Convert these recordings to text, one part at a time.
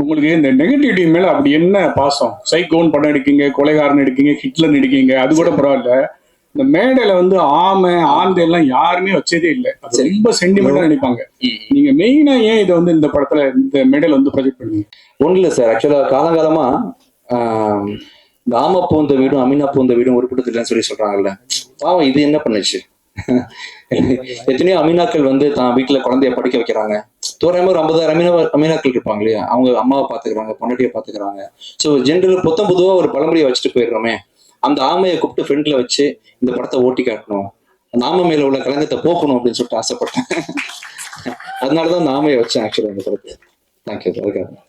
உங்களுக்கு இந்த நெகட்டிவிட்டி மேல அப்படி என்ன பாசம்? சைக்கோன் படம் எடுக்கீங்க கொலைகாரன் எடுக்கீங்க ஹிட்லர் எடுக்கீங்க அது கூட பரவாயில்ல. இந்த மேடையில வந்து ஆமை ஆந்தை எல்லாம் யாருமே வச்சதே இல்லை. அது ரொம்ப சென்டிமெண்டா நினைப்பாங்க நீங்க மெயினா ஏன் இதை வந்து இந்த படத்துல இந்த மேடையில வந்து ப்ரொஜெக்ட் பண்ணீங்க ஒன்றும் இல்லை சார். ஆக்சுவலாக காலங்காலமா இந்த ஆமா பூந்த வீடும் அமீனா பூந்த வீடும் உருப்பிட்டதில்லைன்னு சொல்லி சொல்றாங்கல்ல. பாவம் இது என்ன பண்ணுச்சு? எத்தனையோ அமீனாக்கள் வந்து தான் வீட்டுல குழந்தைய படிக்க வைக்கிறாங்க. தோராயமா ஒரு ஐம்பதாயிரம் அமீனா அமீனாக்கள் இருப்பாங்க இல்லையா? அவங்க அம்மாவை பாத்துக்கிறாங்க பொண்டாட்டியை பாத்துக்கிறாங்க ஸோ ஜென்ரல் புத்தம் பொதுவா ஒரு பழமொழியை வச்சுட்டு போயிடுறோமே. அந்த ஆமையை கூப்பிட்டு ஃப்ரெண்ட்ல வச்சு இந்த படத்தை ஓட்டி காட்டணும். அந்த ஆமை மேல உள்ள கலங்கத்தை போக்கணும் அப்படின்னு சொல்லிட்டு ஆசைப்பட்டேன். அதனாலதான் அந்த ஆமையை வச்சேன் ஆக்சுவலா இந்த படத்தை.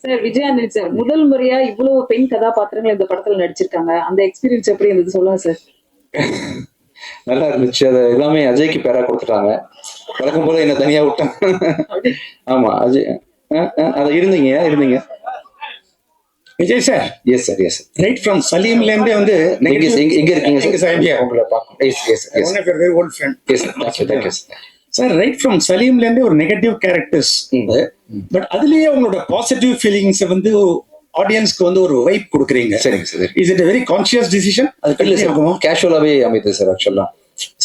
சார் விஜயானந்த் சார் முதல் முறையா இவ்வளவு பெண் கதாபாத்திரங்கள் இந்த படத்துல நடிச்சிருக்காங்க. அந்த எக்ஸ்பீரியன்ஸ் எப்படி இருந்தது சொல்லுங்க சார் நல்லா இருந்துச்சு. அது எல்லாமே அஜய்க்கு பேரா கொடுத்துட்டாங்க. வழக்கம் போல என்ன தனியா விட்டாங்க. ஆமா அஜய் அது இருந்தீங்க இருந்தீங்க. Vijay sir yes sir yes right from சலீம்ல இருந்தே வந்து எங்க எங்க- இருக்கீங்க எங்க சார் இந்தியா உங்களை பார்க்கணும் yes yes yes old friend yes thank you thank you sir right from சலீம்ல இருந்தே ஒரு நெகட்டிவ் கேரக்டர்ஸ் பட் அதுலயே உங்களோட பாசிட்டிவ் ஃபீலிங்ஸ் வந்து ஆடியன்ஸ்க்கு வந்து ஒரு வைப் கொடுக்குறீங்க. சரிங்க sir. Is it very conscious decision அது இல்ல சார் கேஷுவலாவே அமையுது சார் ஆக்சுவலா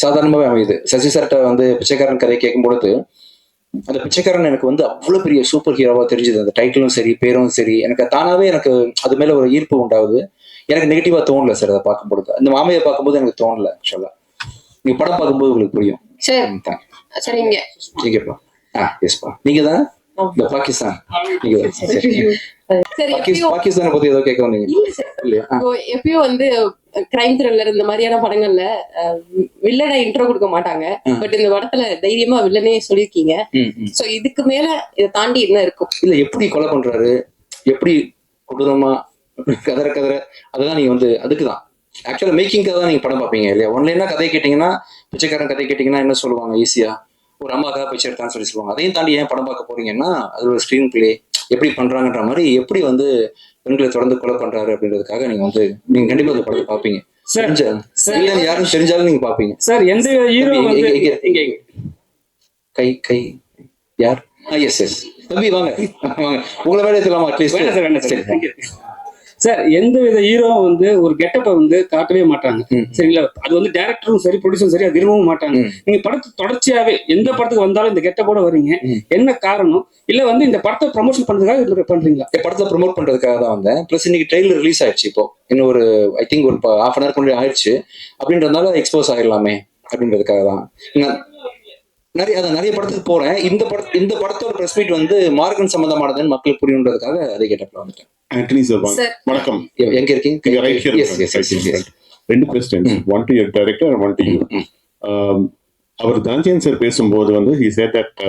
சாதாரணமாவே அமையுது சசி சார்ட்ட வந்து பிச்சைக்காரன் கதை கேட்கும் பொழுது அந்த பிச்சைக்காரன் எனக்கு வந்து அவ்வளவு பெரிய சூப்பர் ஹீரோவா தெரிஞ்சது. அந்த டைட்டிலும் சரி பேரும் சரி எனக்கு தானாவே எனக்கு அது மேல ஒரு ஈர்ப்பு உண்டாகுது. எனக்கு நெகட்டிவா தோணல சார் அதை பார்க்கும் பொழுது. அந்த மாமையை பார்க்கும்போது எனக்கு தோணல ஆக்சுவலா நீங்க படம் பார்க்கும்போது உங்களுக்கு புரியும். Sir you. சரிங்க. நீங்கப்பா. ஆ எஸ்பா நீங்க தான் இந்த பாகிஸ்தான். பாகிஸ்தானை. பத்தி ஏதோ கேட்க வந்தீங்க? எப்பயும் வந்து கிரைம் த்ரில்லர் இந்த மாதிரியான படங்கள்ல வில்லனை இன்ட்ரோ கொடுக்க மாட்டாங்க. பட் இந்த படத்துல தைரியமா வில்லனே சொல்லியிருக்கீங்க. சோ இதுக்கு மேல இதை தாண்டி என்ன இருக்கும்? இல்ல எப்படி கொலை பண்றாரு? எப்படி கொடூரமா கதற கதற? அதெல்லாம் நீங்க வந்து அதுக்குதான் ஆக்சுவலா மேக்கிங்காக தான் நீங்க படம் பார்ப்பீங்க இல்லையா? ஒன்லைனா கதை கேட்டீங்கன்னா பிச்சைக்காரன் கதை கேட்டீங்கன்னா என்ன சொல்லுவாங்க? ஈஸியா ஒரு அம்மாக்காக பிச்சை எடுத்தான்னு சொல்லி சொல்லுவாங்க. அதையும் தாண்டி ஏன் படம் பார்க்க போறீங்கன்னா அது ஒரு ஸ்க்ரீன் பிளே எப்படி பண்றாங்கன்ற மாதிரி எப்படி வந்து பெண்களை தொடர்ந்து கொலை பண்றாரு அப்படின்றதுக்காக நீங்க வந்து நீங்க கண்டிப்பா அந்த படத்தை இல்லைன்னு யாரும் தெரிஞ்சாலும் நீங்க பார்ப்பீங்க. சார் எந்த ஹீரோ? கை கை. யார்? எஸ் எஸ் தம்பி வாங்க. வாங்க. உங்களை வேலை சொல்லலாமா அட்லீஸ்ட் சார் எந்த வித ஹீரோ வந்து ஒரு கெட்டப்பை வந்து காட்டவே மாட்டாங்க. சரிங்களா? அது வந்து டேரக்டரும் சரி ப்ரொடியூசரும் சரி அது விரும்பவும் மாட்டாங்க. நீங்க படத்தை தொடர்ச்சியாவே எந்த படத்துக்கு வந்தாலும் இந்த கெட்டப்போட வர்றீங்க ம். என்ன காரணம்? இல்ல வந்து இந்த படத்தை ப்ரமோஷன் பண்றதுக்காக பண்றீங்களா? படத்தை ப்ரோமோட் பண்றதுக்காக தான் வந்தேன். ப்ளஸ் இன்னைக்கு ட்ரெயிலர் ரிலீஸ் ஆயிடுச்சு இப்போ. இன்னும் ஒரு ஐ திங்க் ஒரு ஹாஃப் அன் ஹவர் முன்னாடி ஆயிடுச்சு. அப்படின்றதுனால எக்ஸ்போஸ் ஆயிடலாமே அப்படின்றதுக்காக தான். நிறைய அதான் நிறைய படத்துக்கு போறேன். இந்த பட இந்த படத்தோட ப்ரெஸ் மீட் வந்து மார்கன் சம்பந்தமானதுன்னு மக்களுக்கு புரியுன்றதுக்காக அதை கேட்டப்பல வந்துட்டேன். ஆண்டனி வணக்கம். எங்க இருக்கீங்க. ரெண்டு question one to your director one to you our Dhananjayan sir பேசும்போது வந்து ஹி சேட் தட்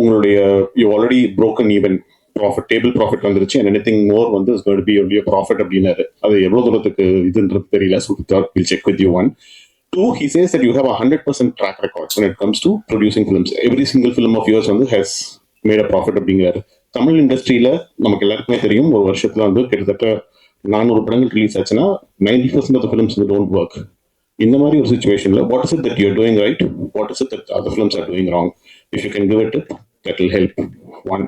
உங்களுடைய you already broken even profit table profit வந்துருச்சு. அண்ட் எனி திங் மோர் வந்து is got be only profit அப்படின்னாரு. அது எவ்வளவு தூரத்துக்கு இதுன்றது தெரியல. So check with you one two he says that you have hundred percent track records when it comes to producing films. Every single film of yours வந்து has made a profit அப்படிங்கிறாரு. தமிழ் இண்டஸ்ட்ரியில நமக்கு எல்லாருக்குமே தெரியும் ஒரு வருஷத்துல வந்து கிட்டத்தட்ட நானூறு படங்கள் ரிலீஸ் ஆச்சுன்னா ninety percent of films don't work இந்த மாதிரி ஒரு சுச்சுவேஷன்ல what is it that you're doing right what is it that other films are doing wrong if you can give it that will help one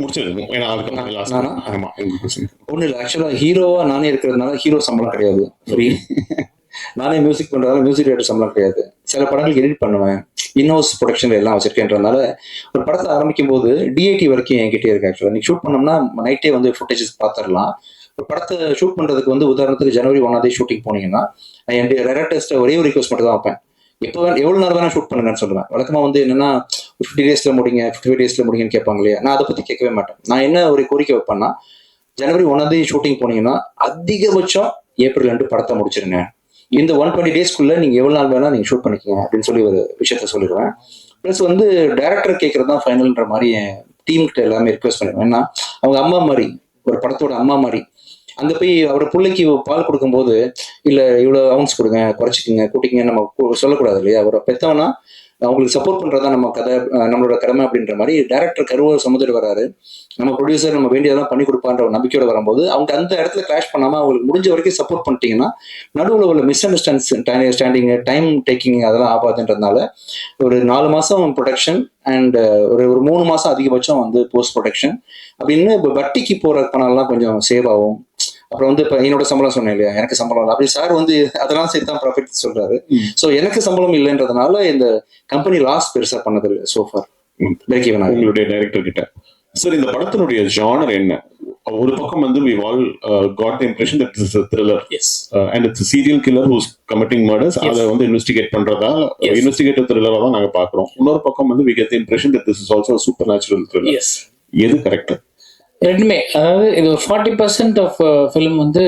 முடிச்சிருங்க ஏன்னா அதுக்கு? ஆமா. ஒன்றும் இல்லை ஆக்சுவலாக ஹீரோவா நானே இருக்கிறதுனால ஹீரோ சம்பளம் கிடையாது. ஃப்ரீ நானே மியூசிக் பண்றதால மியூசிக் டேரக்டர் சம்பளம் கிடையாது. சில படங்களுக்கு எடிட் பண்ணுவேன். இன்ஹவுஸ் ப்ரொடக்ஷன் எல்லாம் வச்சிருக்கேன்றதுனால ஒரு படத்தை ஆரம்பிக்கும் போது டிஐடி வரைக்கும் என்கிட்டே இருக்கு ஆக்சுவலாக நீங்கள் ஷூட் பண்ணோம்னா நைட்டே வந்து ஃபுட்டேஜஸ் பார்த்துடலாம் ஒரு படத்தை ஷூட் பண்றதுக்கு வந்து உதாரணத்துக்கு ஜனவரி ஒன்னாந்தே ஷூட்டிங் போனீங்கன்னா நான் என் டேரக்டர்ஸ்ட்ட ஒரே ஒரு ரிக்வஸ்ட் மட்டும் தான் வைப்பேன். எப்போ எவ்வளோ எவ்வளவு நேரம் வேணா ஷூட் பண்ணுங்கன்னு சொல்லுவேன். வழக்கமா வந்து என்னன்னா ஒரு ஃபிஃப்டி டேஸ்ல முடிங்க ஃபிஃப்டி ஃபைவ் டேஸ்ல முடிங்கன்னு கேட்பாங்க இல்லையா? நான் அதை பத்தி கேட்கவே மாட்டேன். நான் என்ன ஒரு கோரிக்கை வைப்பேன்னா ஜனவரி ஒன்னாந்தேதி ஷூட்டிங் போனீங்கன்னா அதிகபட்சம் ஏப்ரல் ரெண்டு படத்தை முடிச்சிருங்க. இந்த ஒன் டுவெண்ட்டி டேஸ்க்குள்ள நீங்க எவ்வளவு நாள் வேணா நீங்க ஷூட் பண்ணிக்கோங்க அப்படின்னு சொல்லி ஒரு விஷயத்த சொல்லிடுவேன். ப்ளஸ் வந்து டேரக்டர் கேட்கறது தான் ஃபைனல்ன்ற மாதிரி என் டீம் கிட்ட எல்லாமே ரிக்வெஸ்ட் பண்ணிடுவேன். ஏன்னா அவங்க அம்மா மாதிரி ஒரு படத்தோட அம்மா மாதிரி. அந்த போய் அவர் பிள்ளைக்கு பால் கொடுக்கும்போது இல்ல இவ்வளவு அவுன்ஸ் கொடுங்க குறைச்சிக்கங்க கூட்டிங்க நம்ம சொல்லக்கூடாது இல்லையா? அவரை பெத்தவனா அவங்களுக்கு சப்போர்ட் பண்ணுறதா நம்ம கதை நம்மளோட கடமை அப்படின்ற மாதிரி டேரக்டர் கருவர் சமுதிரம் வராரு. நம்ம ப்ரொடியூசர் நம்ம வேண்டியதெல்லாம் பண்ணி கொடுப்பான்ற ஒரு நம்பிக்கையோட வரும்போது அவங்க அந்த இடத்துல கிளாஷ் பண்ணாம அவங்களுக்கு முடிஞ்ச வரைக்கும் சப்போர்ட் பண்ணிட்டீங்கன்னா நடுவில் உள்ள miss understands standing time taking அதெல்லாம் ஆகாதுன்றதுனால ஒரு நாலு மாசம் ப்ரொடக்ஷன் அண்ட் ஒரு ஒரு மூணு மாசம் அதிகபட்சம் வந்து போஸ்ட் ப்ரொடக்ஷன் அப்படின்னு இப்போ வட்டிக்கு போற பணம்லாம் கொஞ்சம் சேவ் ஆகும். அப்புறம் வந்து இப்போ என்னோட சம்பளம் சொன்னேன் இல்லையா? எனக்கு சம்பளம் இல்லை. அப்படி சார் வந்து அதெல்லாம் சேர்த்து தான் ப்ராஃபிட் சொல்றாரு. ஸோ எனக்கு சம்பளம் இல்லைன்றதுனால இந்த கம்பெனி லாஸ் பெருசா பண்ணது இல்லை சோஃபார் பிரேக் ஈவன் உங்களுடைய டைரக்டர் கிட்ட. சார் இந்த படத்தினுடைய ஜானர் என்ன? ஒரு பக்கம் வந்து we all got the impression that is thriller and it's serial killer who's committing murders அதை வந்து இன்வெஸ்டிகேட் பண்றதா. இன்வெஸ்டிகேட்டிவ் த்ரில்லரா தான் நாங்க பாக்குறோம் இன்னொரு பக்கம் வந்து we get impression that this is also supernatural thriller எது கரெக்ட் ரெண்டுமே. அதாவது இது ஒரு ஃபார்ட்டி பர்சன்ட் ஆஃப் ஃபிலிம் வந்து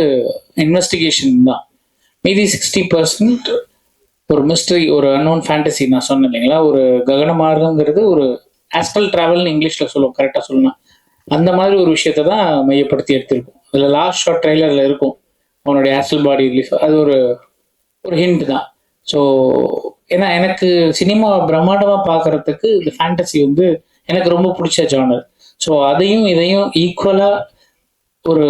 இன்வெஸ்டிகேஷன் தான். மீதி சிக்ஸ்டி பர்சன்ட் ஒரு மிஸ்ட்ரி ஒரு அன்னோன் ஃபேண்டசி நான் சொன்னேன் இல்லைங்களா? ஒரு ககனமார்க்கங்கிறது ஒரு ஆஸ்பல் டிராவல்னு இங்கிலீஷில் சொல்லுவோம் கரெக்டாக சொல்லணும் அந்த மாதிரி ஒரு விஷயத்த தான் மையப்படுத்தி எடுத்திருக்கும். அதில் லாஸ்ட் ஷார்ட் ட்ரைலரில் இருக்கும். அவனுடைய ஆஸ்டல் பாடி ரிலீஃப் அது ஒரு ஒரு ஹிண்ட் தான். ஸோ ஏன்னா எனக்கு சினிமா பிரம்மாண்டமாக பார்க்கறதுக்கு இந்த ஃபேண்டசி வந்து எனக்கு ரொம்ப பிடிச்ச ஜானர் ஸோ அதையும் இதையும் ஈக்குவலாக ஒரு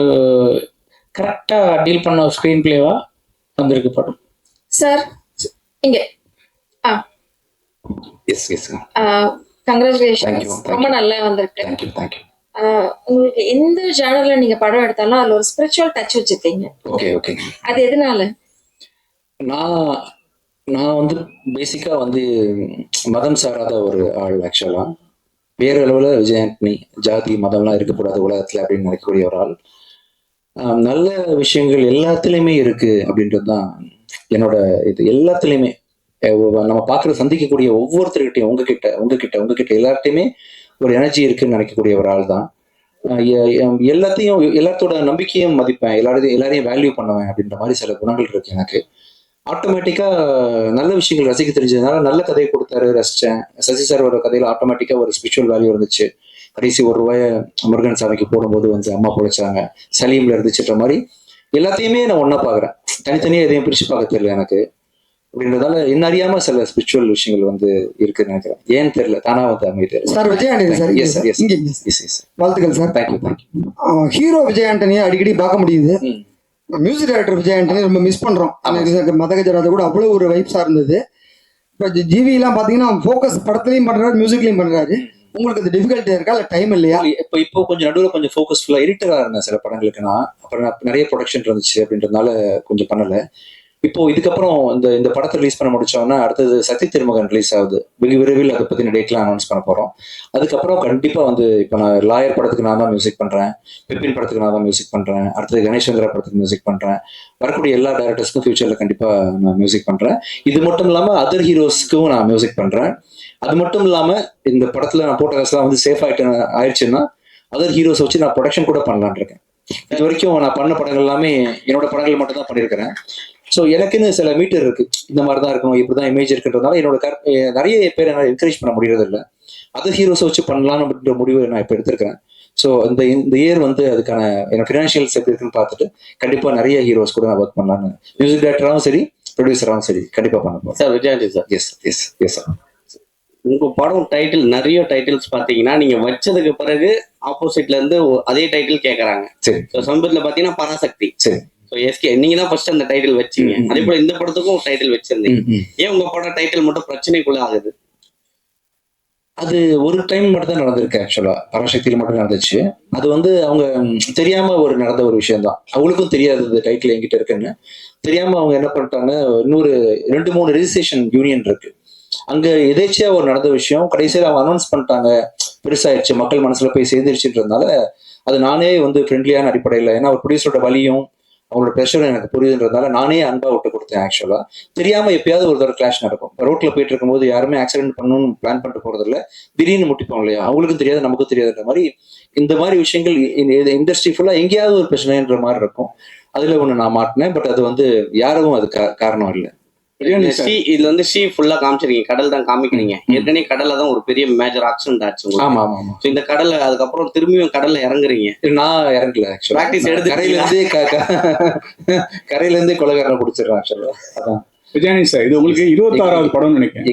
கரெக்டாக டீல் பண்ண ஒரு ஸ்க்ரீன் பிளேவா வந்திருக்கு படம். சார் இங்க. Yes yes congratulation Thank you, thank ரொம்ப you. நல்லா வந்திருக்கு. தேங்க்யூ தேங்க்யூ ஆஹ் உங்களுக்கு எந்த ஜேனர்ல நீங்க படம் எடுத்தாலும் அதுல ஒரு ஸ்பிரிச்சுவல் டச் வச்சிருக்கீங்க. ஓகே ஓகே அது எதனால? நான் நான் வந்து பேசிக்காக வந்து மதம் சாராத ஒரு ஆள் ஆக்சுவலாக வேற அளவில் விஜய் ஜாதி மதம்லாம் இருக்கக்கூடாது உலகத்தில் அப்படின்னு நினைக்கக்கூடிய ஒரு ஆள். நல்ல விஷயங்கள் எல்லாத்துலேயுமே இருக்கு அப்படின்றது தான் என்னோட இது. எல்லாத்துலேயுமே நம்ம பார்க்குற சந்திக்கக்கூடிய ஒவ்வொருத்தர்கிட்டையும் உங்ககிட்ட உங்ககிட்ட உங்ககிட்ட எல்லார்ட்டையுமே ஒரு எனர்ஜி இருக்குன்னு நினைக்கக்கூடிய ஒரு ஆள் தான். எ- எ- எல்லாத்தையும் எல்லாத்தோட நம்பிக்கையும் மதிப்பேன் எல்லாரையும் எல்லாரையும் வேல்யூ பண்ணுவேன் அப்படின்ற மாதிரி சில குணங்கள் இருக்கு எனக்கு. ஆட்டோமேட்டிக்கா நல்ல விஷயங்கள் ரசிக்க தெரிஞ்சதுனால நல்ல கதையை கொடுத்தாரு ரசிச்சேன். சசி சாரோட கதையில ஆட்டோமேட்டிக்கா ஒரு ஸ்பிரிச்சுவல் வேல்யூ இருந்துச்சு. கடைசி ஒரு ரூபாய முருகன் சாமிக்கு போடும்போது வந்து அம்மா பொழைச்சாங்க சலீம்ல இருந்துச்சுன்ற மாதிரி எல்லாத்தையுமே நான் ஒண்ணா பாக்குறேன் தனித்தனியா எதையும் பிரிச்சு பார்க்க தெரியல எனக்கு. அப்படின்றதால என்ன அறியாம சில ஸ்பிரிச்சுவல் விஷயங்கள் வந்து இருக்குன்னு நினைக்கிறேன். ஏன்னு தெரியல. தானா வந்து அமைதி sir Vijay Antony sir yes sir yes வாழ்த்துக்கள் sir thank you thank you hero Vijay ஆண்டனியை அடிக்கடி பார்க்க முடியுது. மியூசிக் டைரக்டர் விஜய் ஆண்டனி ரொம்ப மிஸ் பண்றோம். எனக்கு மதகஜராஜ கூட அவ்வளவு ஒரு வைப்ஸா இருந்தது. இப்போ ஜிவி எல்லாம் பாத்தீங்கன்னா ஃபோக்கஸ் படத்துலயும் பண்றாரு மியூசிக்லயும் பண்றாரு. உங்களுக்கு அது டிஃபிகல்ட்டி இருக்கா? இல்ல டைம் இல்லையா? இப்போ இப்போ கொஞ்சம் நடுவில் கொஞ்சம் ஃபோக்கஸ் ஃபுல்லாக எடிட்டராக இருந்தேன் சில படங்களுக்கு நான் அப்புறம் நிறைய ப்ரொடக்ஷன் இருந்துச்சு அப்படின்றதுனால கொஞ்சம் பண்ணலை. இப்போ இதுக்கப்புறம் இந்த இந்த படத்தை ரிலீஸ் பண்ண முடிச்சோம்னா அடுத்தது சக்தி திருமகன் ரிலீஸ் ஆகுது. வெகு விரைவில் அதை பத்தின டேட்லாம் அனௌன்ஸ் பண்ண போகிறோம் அதுக்கப்புறம் கண்டிப்பாக வந்து இப்போ நான் லாயர் படத்துக்கு நான் தான் மியூசிக் பண்ணுறேன் பிபின் படத்துக்கு நான் தான் மியூசிக் பண்ணுறேன் அடுத்தது கணேஷ்வந்திரா படத்துக்கு மியூசிக் பண்ணுறேன் வரக்கூடிய எல்லா டேரக்டர்ஸ்க்கும் ஃபியூச்சர்ல கண்டிப்பாக நான் மியூசிக் பண்ணுறேன் இது மட்டும் இல்லாமல் அதர் ஹீரோஸ்க்கும் நான் மியூசிக் பண்ணுறேன் அது மட்டும் இல்லாமல் இந்த படத்தில் நான் போட்ட காசுலாம் வந்து சேஃப் ஆயிட்டு ஆயிடுச்சுன்னா அதர் ஹீரோஸ் வச்சு நான் ப்ரொடக்ஷன் கூட பண்ணலான் இருக்கேன். இது வரைக்கும் நான் பண்ண படங்கள் எல்லாமே என்னோட படங்கள் மட்டும் தான் பண்ணியிருக்கிறேன். ஸோ எனக்குன்னு சில மீட்டர் இருக்கு. இந்த மாதிரி தான் இருக்கணும் இப்படி தான் இமேஜ் இருக்குன்றதுனால என்னோட நிறைய பேர் என்னால் என்கரேஜ் பண்ண முடியறது இல்லை அதர் ஹீரோஸை வச்சு பண்ணலாம்னு அப்படின்ற முடிவு நான் இப்போ எடுத்திருக்கிறேன். ஸோ இந்த இந்த இயர் வந்து அதுக்கான என்னோட ஃபினான்ஷியல்ஸ் எப்படி இருக்குன்னு பார்த்துட்டு கண்டிப்பாக நிறைய ஹீரோஸ் கூட நான் ஒர்க் பண்ணலான்னு மியூசிக் டேரக்டராகவும் சரி ப்ரொடியூசராகவும் சரி கண்டிப்பாக பண்ண sir Vijayandi sir. Yes yes yes sir உங்க படம் டைட்டில் நிறைய டைட்டில்ஸ் பாத்தீங்கன்னா நீங்க வச்சதுக்கு பிறகு ஆப்போசிட்ல இருந்து அதே டைட்டில் கேக்குறாங்க. சரி. சமீபத்துல பாத்தீங்கன்னா பராசக்தி. சரி. எஸ்கே நீங்க தான் ஃபர்ஸ்ட் அந்த டைட்டில் வச்சீங்க. அதே போல இந்த படத்துக்கும் டைட்டில் வச்சிருந்தீங்க. ஏன் உங்க படம் டைட்டில் மட்டும் பிரச்சனைக்குள்ள ஆகுது? அது ஒரு டைம் மட்டும் தான் நடந்திருக்கு ஆக்சுவலா பராசக்தியில மட்டும் நடந்துச்சு. அது வந்து அவங்க தெரியாம ஒரு நடந்த ஒரு விஷயம் தான் அவங்களுக்கும் தெரியாது இந்த டைட்டில் என்கிட்ட இருக்குன்னு. தெரியாம அவங்க என்ன பண்ணிட்டாங்க இன்னொரு ரெண்டு மூணு ரெஜிஸ்ட்ரேஷன் யூனியன் இருக்கு. அங்க எதேச்சியா ஒரு நடந்த விஷயம் கடைசியில் அவங்க அனௌன்ஸ் பண்ணிட்டாங்க. பெருசாயிடுச்சு. மக்கள் மனசுல போய் சேர்ந்துருச்சுன்றதுனால அது நானே வந்து ஃப்ரெண்ட்லியான அடிப்படையில் ஏன்னா ஒரு ப்ரொடியூசரோட வலியும் அவங்களோட ப்ரெஷர் எனக்கு புரியுதுன்றதுனால நானே அன்பா விட்டு கொடுத்தேன் ஆக்சுவலா தெரியாம எப்பயாவது ஒரு தடவை கிளாஷ் நடக்கும். ரோட்ல போயிட்டு இருக்கும்போது யாருமே ஆக்சிடென்ட் பண்ணணும்னு பிளான் பண்ணிட்டு போறது இல்ல திடீர்னு முட்டிப்போம் இல்லையா? அவங்களுக்கும் தெரியாது நமக்கும் தெரியாதுன்ற மாதிரி இந்த மாதிரி விஷயங்கள் இண்டஸ்ட்ரி ஃபுல்லா எங்கேயாவது ஒரு பிரச்சனைன்ற மாதிரி இருக்கும். அதுல ஒண்ணு நான் மாட்டினேன் பட் அது வந்து யாரும் அது காரணம் இல்லை. ஷீ இதுல வந்து ஷீ ஃபுல்லா காமிச்சிருக்கீங்க. கடல் தான் காமிக்கிறீங்க. ஏற்கனவே கடல்ல தான் ஒரு பெரிய மேஜர் ஆக்சிடென்ட் ஆச்சு. ஆமா ஆமா So இந்த கடல்ல அதுக்கப்புறம் திரும்பியும் கடல்ல இறங்குறீங்க. நான் இறங்கல Practice எடுத்துட்டீங்களா? கரையில இருந்தே கரையில இருந்தே கொலகாரனை பிடிச்சிடுறேன் ஆக்சுவலா அதான். விஜயானி சார் இது உங்களுக்கு இருபத்தி ஆறாவது படம் நினைக்கிறேன்.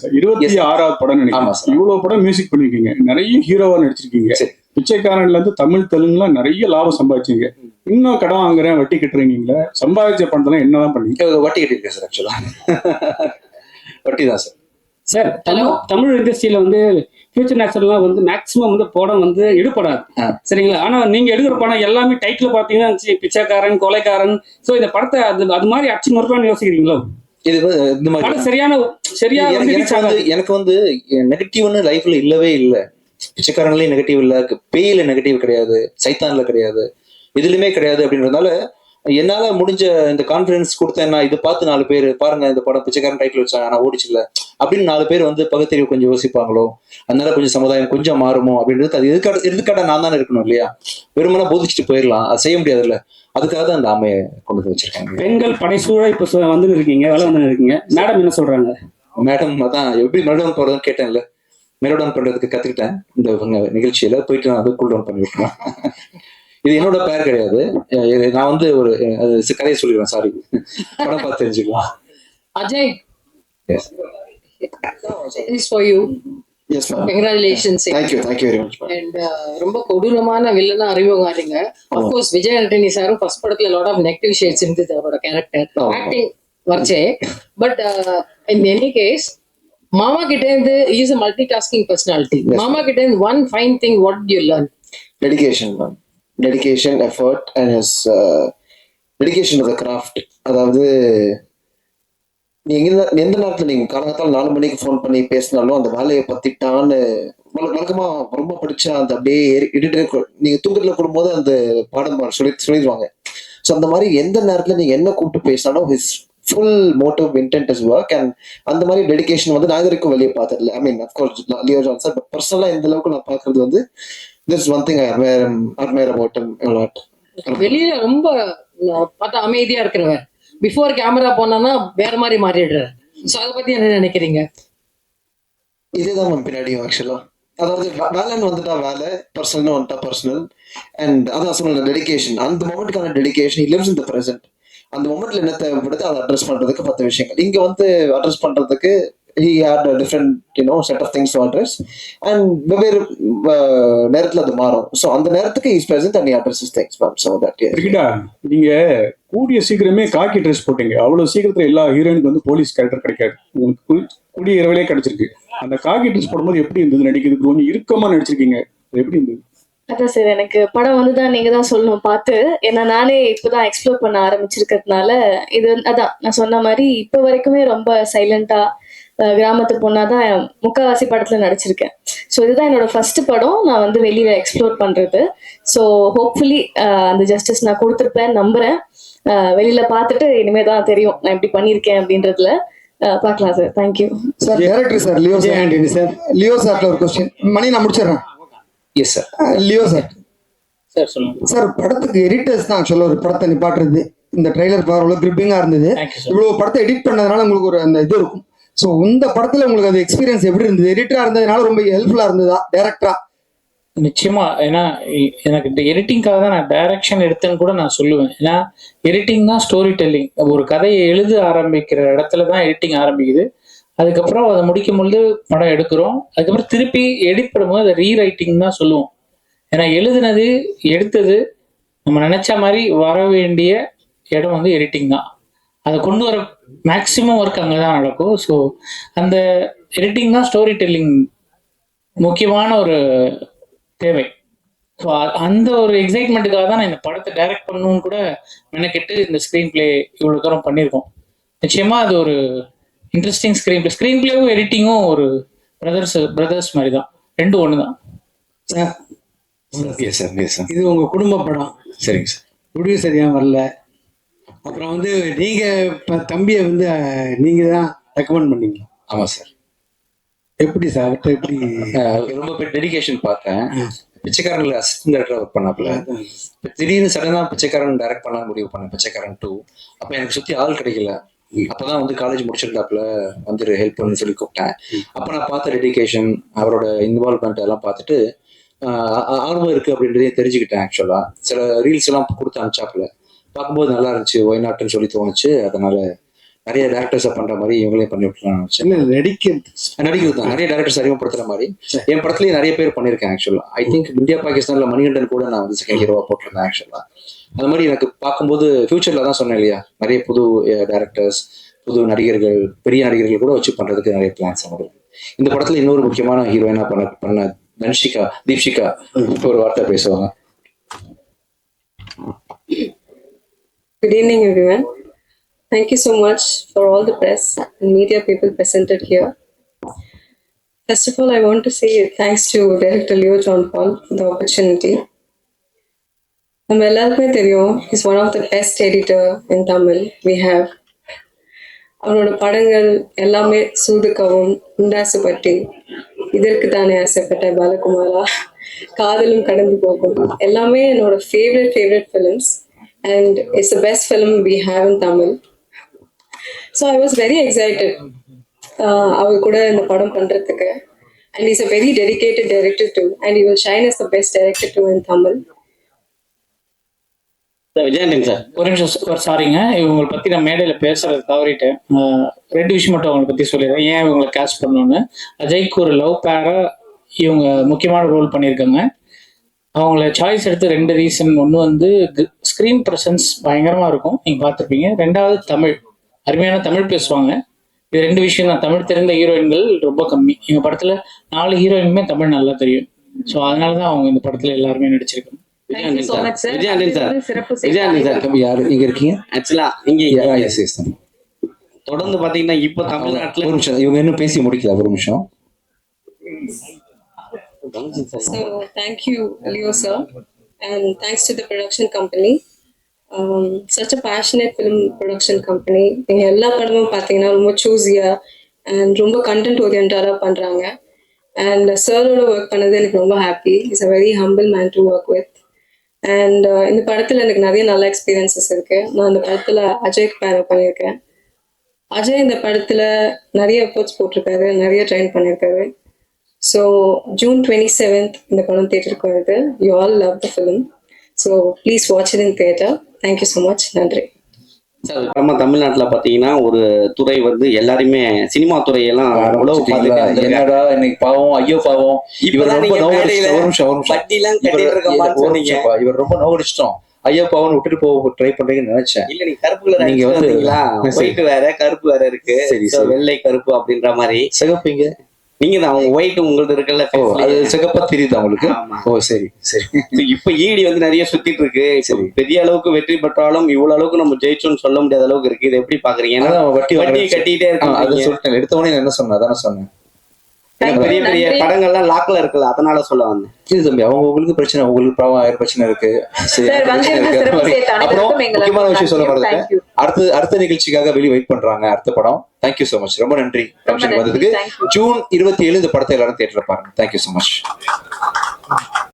சார் இருபத்தி. ஆறாவது படம் ஆமா, நினைக்கிறேன். இவ்வளவு படம் மியூசிக் பண்ணிருக்கீங்க. நிறைய ஹீரோவா நடிச்சிருக்கீங்க. சரி. பிச்சைக்காரன்ல இருந்து தமிழ் தெலுங்குலாம் நிறைய லாபம் சம்பாதிச்சீங்க. இன்னும் கடன் வாங்குறேன் வட்டி கட்டுறீங்களே சம்பாதிச்ச பணத்தெல்லாம் என்னதான் பண்ணீங்க? வட்டி கட்டியிருக்கேன் சார் ஆக்சுவலா வட்டி தான் சார். சார் தமிழ் தமிழ் இண்டஸ்ட்ரியில வந்து ஃபியூச்சர் நேச்சுரல்லாம் வந்து மேக்ஸிமம் வந்து படம் வந்து எடுப்படாது. சரிங்களா? ஆனா நீங்க எடுக்கிற படம் எல்லாமே டைட்டில் பாத்தீங்கன்னா பிச்சைக்காரன் கொலைக்காரன். சோ இந்த படத்தை அது அது மாதிரி அச்சு நொறுக்கலாம்னு யோசிக்கிறீங்களோ? இது இந்த மாதிரி சரியான சரியா எனக்கு- வந்து நெகட்டிவ்னு லைஃப்ல இல்லவே இல்லை. பிச்சைக்காரங்களே நெகட்டிவ் இல்ல. பேயில நெகட்டிவ் கிடையாது. சைத்தான்ல கிடையாது. எதுலயுமே கிடையாது அப்படின்றதுனால என்னால முடிஞ்ச இந்த கான்பிடன்ஸ் கொடுத்தேன் நான் இதை பார்த்து நாலு பேர் பாருங்க இந்த படம் பிச்சைக்காரன் டைட்டில் வச்சாங்க ஆனா ஓடிச்சு இல்ல அப்படின்னு நாலு பேர் வந்து பகுத்தறிவு கொஞ்சம் யோசிப்பாங்களோ? அதனால கொஞ்சம் சமுதாயம் கொஞ்சம் மாறுமோ? அப்படின்றது அது எதுக்காக எதுக்காக நான் தானே இருக்கணும் இல்லையா? வெறுமனா போதிச்சுட்டு போயிடலாம் அது செய்ய முடியாதுல்ல. அதுக்காக தான் அந்த ஆமையை கொண்டு வந்து வச்சிருக்காங்க. பெண்கள் படைசூழ இப்ப வந்து இருக்கீங்க வேலை வந்து இருக்கீங்க. மேடம் என்ன சொல்றாங்க? மேடம் அதான் எப்படி மெலோடான் போறதுன்னு கேட்டேன்ல. மெலோடான் பண்றதுக்கு கத்துக்கிட்டேன். இந்த நிகழ்ச்சியில போயிட்டு நான் அது கூல் டவுன் பண்ணி விட்டுருவேன் இது என்னோட பேர் கிடையாது. நான் வந்து ஒரு கதையை சொல்லிடுவேன் சாரி படம் பார்த்து தெரிஞ்சுக்கலாம். Ajay. Is for you congratulations ரொம்ப கொடூரமான வில்லனா அறிமுகம் ஆறீங்க அப்கோர்ஸ் விஜய் ஆண்டனி சாரும் ஃபர்ஸ்ட் படத்துல லாட் ஆஃப் நெகட்டிவ் ஷேட்ஸ் இருந்தது அவரோட கேரக்டர். ஆக்டிங் வர்ச்சே. பட் இன் எனி கேஸ் மாமா கிட்ட இருந்து is a multitasking personality மாமா கிட்ட இருந்து one fine thing what you learn dedication ma'am dedication effort and is dedication of the craft அதாவது நீங்கள் எந்த எந்த நீங்கள் நீங்க நாலு மணிக்கு ஃபோன் பண்ணி பேசினாலும் அந்த வேலையை பற்றிட்டான்னு வழக்கமாக ரொம்ப படித்தா அந்த அப்படியே எடிட்டர் நீங்கள் தூக்கத்தில் கூடும்போது அந்த பாடம் சொல்லி சொல்லிடுவாங்க. ஸோ அந்த மாதிரி எந்த நேரத்தில் நீங்கள் என்ன கூப்பிட்டு பேசினாலும் his full motive intent is work and அந்த மாதிரி டெடிகேஷன் வந்து நான் இது வரைக்கும் வெளியே பார்த்ததில்ல. I mean of course Leo Johnson but பர்சனலாக இந்த அளவுக்கு நான் பார்க்கறது வந்து this one thing I admire admire about lot வெளியில ரொம்ப பார்த்தா அமைதியா இருக்கிறவர் பிஃபோர் கேமரா போனான்னா வேற மாதிரி மாறிடுறாரு ஸோ அதை பத்தி என்ன நினைக்கிறீங்க? இதேதான் மேம் பின்னாடியும் ஆக்சுவலா அதாவது வேலைன்னு வந்துட்டா வேலை பர்சனல்னு வந்துட்டா பர்சனல் அண்ட் அதான் சொன்ன டெடிகேஷன் அந்த மொமெண்ட்டுக்கான dedication lives in the present அந்த மொமெண்ட்ல என்ன தேவைப்படுது அதை அட்ரஸ் பண்றதுக்கு பத்து விஷயங்கள். இங்க வந்து அட்ரஸ் பண்றதுக்கு he had different you know set of things to address and வெவ்வேறு நேரத்துல அது மாறும். ஸோ அந்த நேரத்துக்கு is present and address things ma'am so that கிரிக்கெட்டா நீங்க கூடிய சீக்கிரமே காக்கி ட்ரெஸ் போட்டீங்க. அவ்வளவு சீக்கிரத்துல எல்லா ஹீரோயினுக்கு வந்து போலீஸ் கேரக்டர் கிடைக்காது. உங்களுக்கு கூடிய இரவிலே கிடைச்சிருக்கு. அந்த காக்கி ட்ரெஸ் போடும்போது எப்படி இருந்தது நடிக்கிறதுக்கு கொஞ்சம் இறுக்கமா நடிச்சிருக்கீங்க. அது எப்படி இருந்தது? அதான் சார் எனக்கு படம் வந்து தான் நீங்க தான் சொல்லணும் பார்த்து. ஏன்னா நானே இப்பதான் எக்ஸ்ப்ளோர் பண்ண ஆரம்பிச்சிருக்கிறதுனால இது அதான் நான் சொன்ன மாதிரி இப்போ வரைக்குமே ரொம்ப சைலண்டா கிராமத்து பொண்ணா தான் முக்காவாசி படத்துல நடிச்சிருக்கேன். ஸோ இதுதான் என்னோட ஃபர்ஸ்ட் படம். நான் வந்து வெளியில எக்ஸ்ப்ளோர் பண்றது. ஸோ ஹோப்ஃபுல்லி அந்த ஜஸ்டிஸ் நான் கொடுத்துருப்பேன் நம்புறேன். வெளியில பார்த்துட்டு இனிமே தான் தெரியும் நான் எப்படி பண்ணியிருக்கேன் அப்படின்றதுல. பார்க்கலாம் sir. Thank you sir director sir Leo sir Antony sir Leo சார்ல ஒரு கொஸ்டின் மணி நான் முடிச்சிடுறேன். Yes sir Leo sir sir சொல்லுங்க. சார் படத்துக்கு எடிட்டர்ஸ் தான் ஆக்சுவலாக ஒரு படத்தை நிப்பாட்டுறது. இந்த ட்ரைலர் பார்க்க அவ்வளோ கிரிப்பிங்காக இருந்தது. இவ்வளோ படத்தை எடிட் பண்ணதுனால உங்களுக்கு ஒரு அந்த இது இருக்கும். ஸோ இந்த படத்துல உங்களுக்கு அந்த எக்ஸ்பீரியன்ஸ் எப்படி இருந்தது? எடிட்டரா இருந்ததுனால ரொம்ப ஹெல்ப்ஃபுல்லா இருந்ததா? டேரக்டரா நிச்சயமா. ஏன்னா எனக்கு இந்த எடிட்டிங்காக தான் நான் டைரக்ஷன் எடுத்தேன்னு கூட நான் சொல்லுவேன். ஏன்னா எடிட்டிங் தான் ஸ்டோரி டெல்லிங் ஒரு கதையை எழுத ஆரம்பிக்கிற இடத்துல தான் எடிட்டிங் ஆரம்பிக்குது. அதுக்கப்புறம் அதை முடிக்கும் பொழுது படம் எடுக்கிறோம். அதுக்கப்புறம் திருப்பி எடிட் பண்ணும்போது அதை ரீரைட்டிங் தான் சொல்லுவோம். ஏன்னா எழுதுனது எடுத்தது நம்ம நினைச்ச மாதிரி வர வேண்டிய இடம் வந்து எடிட்டிங் தான். அதை கொண்டு வர மேக்சிமம் ஒர்க் அங்கே தான் நடக்கும். ஸோ அந்த எடிட்டிங் தான் ஸ்டோரி டெல்லிங் முக்கியமான ஒரு தேவை. ஸோ அந்த ஒரு எக்ஸைட்மெண்ட்டுக்காக தான் நான் இந்த படத்தை டைரக்ட் பண்ணணும்னு கூட மெனக்கெட்டு இந்த ஸ்க்ரீன் பிளே இவ்வளோ தூரம் பண்ணியிருக்கோம். நிச்சயமா அது ஒரு இன்ட்ரெஸ்டிங் ஸ்க்ரீன் பிளே ஸ்க்ரீன் பிளேவும் எடிட்டிங்கும் ஒரு பிரதர்ஸ் பிரதர்ஸ் மாதிரி தான் ரெண்டும் ஒன்று தான் சார் இது உங்க குடும்ப படம். சரிங்க சார் முடிவு சரியா வரல? அப்புறம் வந்து நீங்க இப்ப தம்பியை வந்து அஹ், நீங்க தான் ரெக்கமெண்ட் பண்ணீங்க. ஆமாம் சார் எப்படி சார் அவர்கிட்ட எப்படி? ரொம்ப பேர் டெடிகேஷன் பார்த்தேன். பிச்சைக்காரன்ல அசிஸ்டன்ட் டேரக்டர் ஒர்க் பண்ணாப்புல. திடீர்னு சடனா பிச்சைக்காரன் டைரக்ட் பண்ண முடிவு பண்ணேன் பிச்சைக்காரன் டூ அப்ப எனக்கு சுத்தி ஆள் கிடைக்கல. அப்பதான் வந்து காலேஜ் முடிச்சிருந்தாப்புல வந்து ஹெல்ப் பண்ணு சொல்லி கூப்பிட்டேன். அப்ப நான் பார்த்த டெடிகேஷன் அவரோட இன்வால்வ்மெண்ட் எல்லாம் பார்த்துட்டு ஆர்வம் இருக்கு அப்படின்றதையும் தெரிஞ்சுக்கிட்டேன் ஆக்சுவலா சில ரீல்ஸ் எல்லாம் கொடுத்து அனுப்பிச்சாப்புல. பார்க்கும்போது நல்லா இருந்துச்சு. ஒய் நாட்டுன்னு சொல்லி தோணுச்சு. அதனால நிறைய டேரக்டர்ஸை பண்ற மாதிரி இவங்களையும் பண்ணி விட்டுலாம் இல்ல நடிக்கிறது நடிக்கிறது தான். நிறைய டேரக்டர்ஸ் அறிமுகப்படுத்துற மாதிரி. என் படத்துலயும் நிறைய பேர் பண்ணியிருக்கேன் ஆக்சுவலா ஐ திங்க் இந்தியா பாகிஸ்தான்ல மணிகண்டன் கூட நான் வந்து செகண்ட் ஹீரோவா போட்டிருந்தேன் ஆக்சுவலா அது மாதிரி எனக்கு பார்க்கும்போது ஃபியூச்சர்ல தான் சொன்னேன் இல்லையா? நிறைய புது டேரக்டர்ஸ் புது நடிகர்கள் பெரிய நடிகர்கள் கூட வச்சு பண்றதுக்கு நிறைய பிளான்ஸ் இருக்கு. இந்த படத்துல இன்னொரு முக்கியமான ஹீரோயினா பண்ண பண்ண தன்ஷிகா தீப்ஷிகா ஒரு வார்த்தை பேசுவாங்க. Good evening, everyone. Thank you so much for all the press and media people presented here. First of all, I want to say thanks to Director Leo John Paul for the opportunity. நம்ம எல்லாருக்குமே தெரியும் is one of the best editor in Tamil we have அவரோட படங்கள் எல்லாமே சூதுக்கவும் உண்டாசுப்பட்டி இதற்கு தானே ஆசைப்பட்ட பாலகுமாரா காதலும் கடந்து போகும் எல்லாமே என்னோட favourite favourite films and it's the best film we have in Tamil so I was very excited அவர் கூட இந்த படம் பண்றதுக்கு. And is a very dedicated director too and you shine is the best director too in Tamil sir Vijayandan sir ஒரு நிமிஷம் sir, ஒரு சாரிங்க இவங்களை பத்தி நான் மேடையில பேசுறது தவறிட்டேன் ரெண்டு விஷயம் மட்டும் அவங்களை பத்தி சொல்லிடுறேன். ஏன் இவங்களை கேஸ்ட் பண்ணணும்னு? அஜய்க்கு ஒரு லவ் பேரா இவங்க முக்கியமான ரோல் பண்ணியிருக்காங்க. அவங்கள சாய்ஸ் எடுத்த ரெண்டு ரீசன் ஒன்று வந்து ஸ்க்ரீன் ப்ரெசன்ஸ் பயங்கரமா இருக்கும். நீங்க பார்த்துருப்பீங்க. ரெண்டாவது தமிழ். அருமையான தமிழ் பேசுவாங்க. இது ரெண்டு விஷயம் தான். தமிழ் தெரிந்த ஹீரோயின்கள் ரொம்ப கம்மி. எங்க படத்துல நாலு ஹீரோயினுமே தமிழ் நல்லா தெரியும். ஸோ அதனால தான் அவங்க இந்த படத்துல எல்லாருமே நடிச்சிருக்காங்க. தொடர்ந்து பாத்தீங்கன்னா இப்ப தமிழ்நாட்டுல ஒரு நிமிஷம் இவங்க இன்னும் பேசி முடிக்கல. ஒரு நிமிஷம். So thank you, Leo sir, and thanks to the production company. Such a passionate film production company நீங்கள் எல்லா படமும் பார்த்தீங்கன்னா ரொம்ப சூஸியாக அண்ட் ரொம்ப கண்டென்ட் ஓரியன்டாக பண்ணுறாங்க அண்ட் சரோட ஒர்க் பண்ணது எனக்கு ரொம்ப happy is a very humble man to work with and இந்த படத்தில் எனக்கு நிறைய நல்ல எக்ஸ்பீரியன்சஸ் இருக்கு. நான் இந்த படத்தில் அஜய் பேர பண்ணியிருக்கேன். அஜய் இந்த படத்தில் நிறைய எஃபர்ட்ஸ் போட்டிருக்காரு. நிறைய ட்ரைன் பண்ணியிருக்காரு. ஸோ ஜூன் டுவெண்ட்டி செவன்த் இந்த படம் தேட்டருக்கு வருது. You all love the film so please watch it in theatre thank you so much நன்றி. சார் நம்ம தமிழ்நாட்டுல பாத்தீங்கன்னா ஒரு துறை வந்து எல்லாருமே சினிமா துறையெல்லாம்? பார்த்துட்டு என்னடா இன்னைக்கு பாவம் ஐயோ பாவம். இவர் ரொம்ப வட்டிலாம் இவர் ரொம்ப நோகடிச்சிட்டோம். ஐயோ பாவம் விட்டுட்டு போக ட்ரை பண்றீங்கன்னு நினைச்சேன். இல்ல நீங்க கருப்பு கலர் நீங்க வந்து- வேற கருப்பு வேற இருக்கு. வெள்ளை கருப்பு அப்படின்ற மாதிரி. சிகப்பீங்க நீங்க தான் அவங்க ஒயிட் உங்களது இருக்குல்ல அது. சிகப்பா தெரியுது உங்களுக்கு? ஆமா. ஓ சரி சரி. இப்ப ஈடி வந்து நிறைய சுத்திட்டு இருக்கு. சரி. பெரிய அளவுக்கு வெற்றி பெற்றாலும் இவ்வளவு அளவுக்கு நம்ம ஜெயிச்சோம்னு சொல்ல முடியாத அளவுக்கு இருக்கு. இதை எப்படி பாக்குறீங்க? ஏன்னா வட்டி வாங்குறது. கட்டிட்டே ஆ, அது சொல்லிட்டேன். எடுத்த உடனே நான் என்ன சொன்னேன்? அதானே சொன்னேன். பெரிய பெரிய நன்றி. படங்கள்லாம் லாக்ல இருக்குல்ல அதனால சொல்ல வந்தேன். இது தம்பி அவங்க உங்களுக்கு பிரச்சனை உங்களுக்கு பிரச்சனை இருக்கு. அப்புறம் முக்கியமான விஷயம் சொல்ல மறந்துட்டேன். அடுத்து அடுத்த நிகழ்ச்சிக்காக வெளியே வெயிட் பண்றாங்க அடுத்த படம். தேங்க்யூ so மச் ரொம்ப நன்றி. ஃபங்க்ஷன் வந்ததுக்கு. ஜூன் இருபத்தி ஏழு இந்த படத்தை எல்லாரும் தேட்டர்ல பாருங்க. Thank you so much